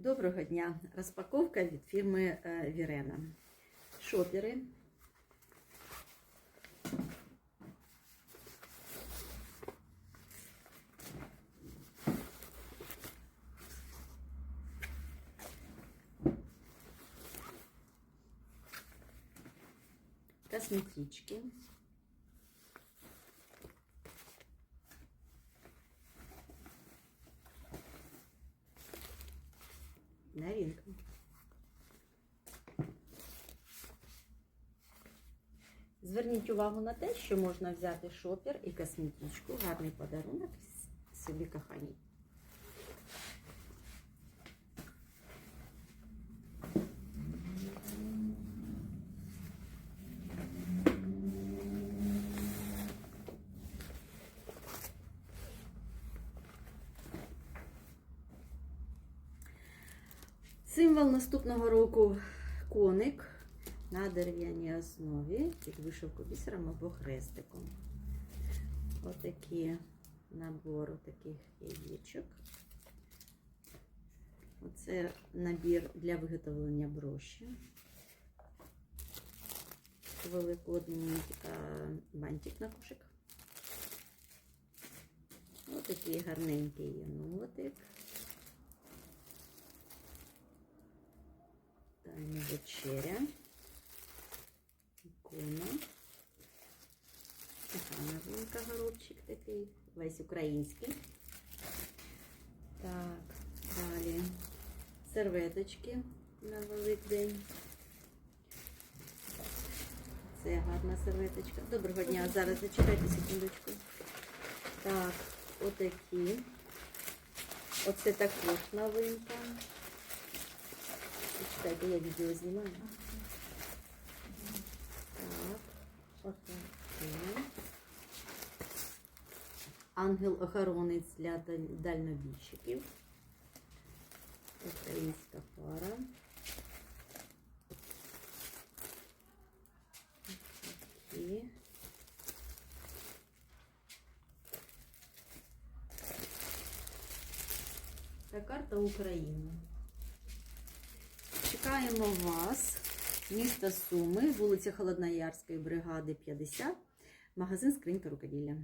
Доброго дня! Розпаковка від фірми е, Вірена. Шопери. Косметички. Новинка. Зверніть увагу на те, що можна взяти шопер і косметичку, гарний подарунок собі коханій. Символ наступного року коник на дерев'яній основі під вишивку бісером або хрестиком. Отакі набор таких яєчок. Оце набір для виготовлення броші. Великодний бантик на кошик. Ось такий гарненький єнотик. Вечеря. Ікона. Така новинка горобчик такий. Весь український. Так, далі. Серветочки на Великдень. Це гарна серветочка. Доброго дня. Зараз зачекайте секундочку. Так, отакі. Оце також новинка. Чекайте, я відео знімаю. Так, отакі. Ангел-охоронець для даль- дальнобійщиків. Українська пара. Такі. Та карта України. Чекаємо вас. Місто Суми, вулиця Холодноярської бригади 50, магазин Скринька рукоділля.